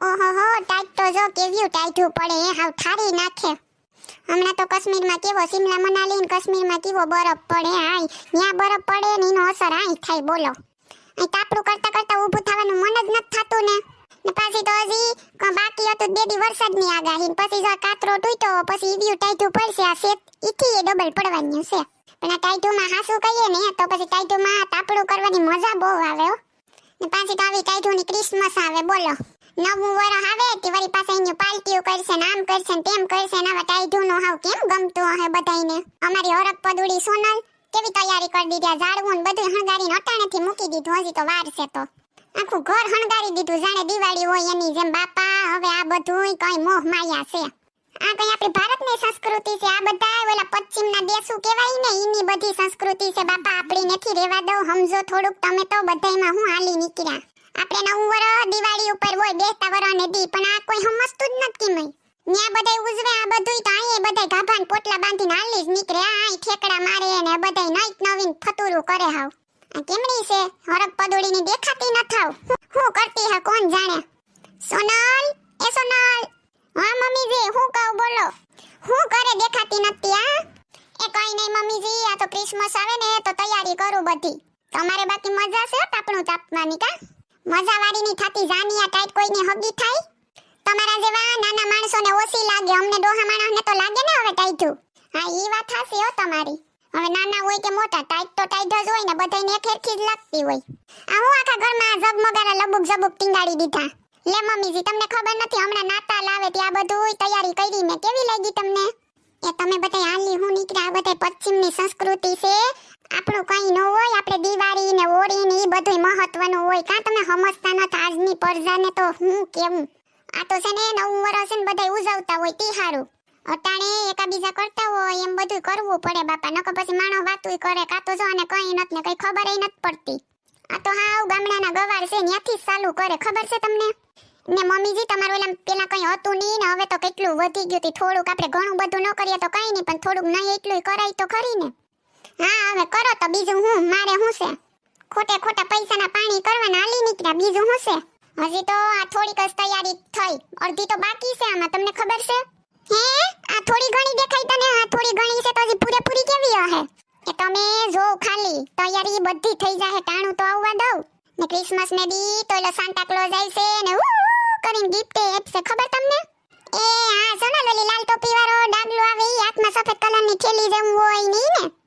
ઓહો ટાઈટ તો જો કેવ્યું ટાઈટું પડે, એ હાવ ઠારી નાખે. હમણાં તો કાશ્મીરમાં કેવો સિમલા મનાલી ને કાશ્મીરમાં કેવો બરફ પડે, આય ત્યાં બરફ પડે ને એનો અસર આય થાય, બોલો. અહીં તાપડું કરતા કરતા ઊભું થવાનું મન જ નથી થતું ને. ને પાછી તો હજી બાકી હતું બે દી વરસાદની આગાહી પછી જો કાતરો તૂટ્યો, પછી ઈડિયું ટાઈટું પડશે આ શેત ઈથી એ ડબલ પડવાની છે પણ આ ટાઈટુમાં હાસું કહીએ ને, તો પછી ટાઈટુમાં તાપડું કરવાની મજા બહુ આવે હો. ને પાછી તો આવી ટાઈટુની ક્રિસમસ આવે, બોલો. નવું વર આવે તે પાસે એની પાલટીઓ કરશે ને કરશે તેમ કરશે ને આવા નો હાવ કેમ ગમતું હશે બધાયને? અમારી હરક પદુડી સોનલ કેવી તૈયારી કરી દીધી ઝાડવું ને બધું હણગારીને અટાણેથી મૂકી દીધું, હજી તો વાર છે તો. આખું ઘર હણગારી દીધું, જાણે દિવાળી હોય એની જેમ, બાપા, હવે આ બધું કઈ મોહ માયા છે. આ કઈ આપણી ભારતની સંસ્કૃતિ છે? આ બધા ઓલા પશ્ચિમના દેશો કહેવાય ને એની બધી સંસ્કૃતિ છે. બાપા, આપણી નથી રેવા દો સમજો થોડુંક, તમે તો બધાયમાં હું હાલી નીકળ્યા. આપણે નવું વર દિવાળી ઉપર હોય, બેસતા વર અને દી, પણ આ કોઈ સમજતું જ નથી મય ન્યા બધાય ઉજવે, આ બધુંય તો અહીંયા બધાય ગાભાન પોટલા બાંધીને હાલી જ નીકળે આ ઠેકડા મારે ને બધાય નાઈટ નવીન ફતુરું કરે હાવ. આ કેમડી છે? હરક પદોડીની દેખાતી ન હું કરતી હા કોણ જાણે? સોનલ? એ સોનલ? હા, મમ્મીજી, હું કહું, બોલો. હું કરે દેખાતી નથી આ એ કઈ નહીં, મમ્મીજી, આ તો ક્રિસમસ આવે ને તો તૈયારી કરું બધી. તમારે બાકી મજા છે તાપણું તાપવાની કા? મજા વાળીની થાતી જાની ટાઈટ કોઈની હગી થાય? તમારા જેવા નાના માણસોને ઓછી લાગે, અમને ડોહા માણસને તો લાગે ને હવે ટાઈટું? હા, ઈ વાત હાસી હો તમારી. હવે નાના હોય કે મોટા, ટાઈટ તો ટાઈટ જ હોય ને બધાને એક જ લાગતી હોય. આ હું આખા ઘરમાં ઝગમગારા લબુક ઝબુક ટીંગાડી દીધા? લે મમ્મીજી, તમને ખબર નથી, હમણાં નાતા લાવે ત્યાં બધું તૈયારી કરી મેં, કેવી લાગી તમને? એ તમે બધા હાલી હું નીકળ્યા બધા પશ્ચિમની સંસ્કૃતિ છે આપણું કઈ ન હોય, આપણે દિવાળી ને હોળી ને એ બધું મહત્વનું હોય. કાં તમે સમજતા નથી આજની પરજાને તો હું કેવું? આ તો છે ને નવું વર્ષ ને બધા ઉજવતા હોય તે સારું અટાણે એકાબીજા કરતા હોય, એમ બધું કરવું પડે બાપા. નકર પછી માણો વાતું કરે, કાં તો જો અને કઈ નથી ને કઈ ખબર નથી પડતી. આ તો હાવ ગામડાના ગવાર છે ત્યાંથી ચાલુ કરે. ખબર છે તમને? ને મમ્મીજી, તમારું ઓલા પેલા કઈ હતું નહીં ને, હવે તો કેટલું વધી ગયું થોડુંક આપણે ઘણું બધું ન કરીએ તો કઈ નહીં, પણ થોડુંક નહીં એટલું કરાય તો ખરી ને. હા, હવે કરો તો બીજું હું, મારે હું છે? ખોટે ખોટા પૈસાના પાણી કરવાના, હાલી નીકળ્યા, બીજું હું છે? હજી તો આ થોડીક જ તૈયારી થઈ, અડધી તો બાકી છે આમાં, તમને ખબર છે? હે? આ થોડી ઘણી દેખાય તને? આ થોડી ઘણી છે તો હજી પૂરેપૂરી કેવી હશે એ તમે જો ખાલી, તૈયારી બધી થઈ જાય ટાણું તો આવવા દઉં. ને ક્રિસમસ ને દી, તો એલો સાન્ટા ક્લોઝ આવશે ને ઉ કરીને ગિફ્ટ આપશે, ખબર તમને? એ, હા સોના લોલી લાલ ટોપી વાળો ડાગલો આવે હાથમાં સફેદ કલરની થેલી જેવું હોય નહીં ને? હા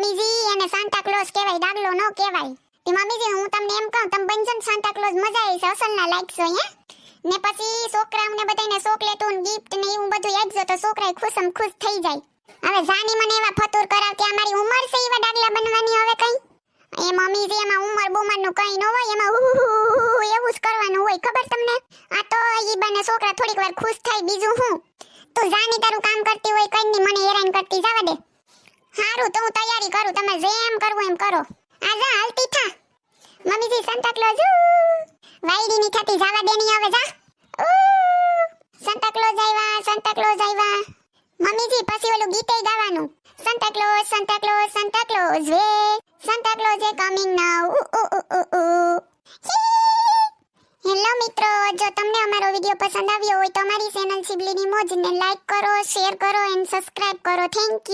મમ્મીજી, એને સાન્ટા ક્લોઝ કહેવાય, ડાગલો નો કહેવાય. તે મમ્મીજી, હું તમને એમ કહું, તમે બનશો ને સાન્ટા ક્લોઝ મજા આવી છે, અસલના લાગશો હે? ને પછી છોકરાઓને બધાને ચોકલેટો ને ગિફ્ટ ને એવું બધું આપજો તો છોકરા ખુશમ ખુશ થઈ જાય. હવે જાની મને એવા ફતુર કરાવતી અમારી ઉંમર છે એવા ડાગલા બનવાની હવે કઈ? એ મમ્મીજી, એમાં ઉંમર બુમરનું કઈ ન હોય, એમાં એવું જ કરવાનું હોય, ખબર તમને? આ તો ઈ બને છોકરા થોડીક વાર ખુશ થાય, બીજું હું? તું જાની તારું કામ કરતી હોય, કઈ મને હેરાન કરતી, જવા દે. હારું તો હું તૈયારી કરું. તમે જેમ કરવું એમ કરો. આજા, હાલતી થા. મમ્મીજી સંતા ક્લોઝ વાયડી ની થતી જવા દેની હવે જા. સંતા ક્લોઝ આવ્યા સંતા ક્લોઝ આવ્યા મમ્મીજી, પછી ઓલું ગીતે ગાવાનું. સંતા close Santa close Santa Claus way Santa Claus a coming now hello મિત્રો, જો તમને અમારો વિડિયો પસંદ આવ્યો હોય તો અમારી ચેનલ સિબલીની મોજને લાઈક કરો શેર કરો એન્ડ સબસ્ક્રાઇબ કરો. Thank you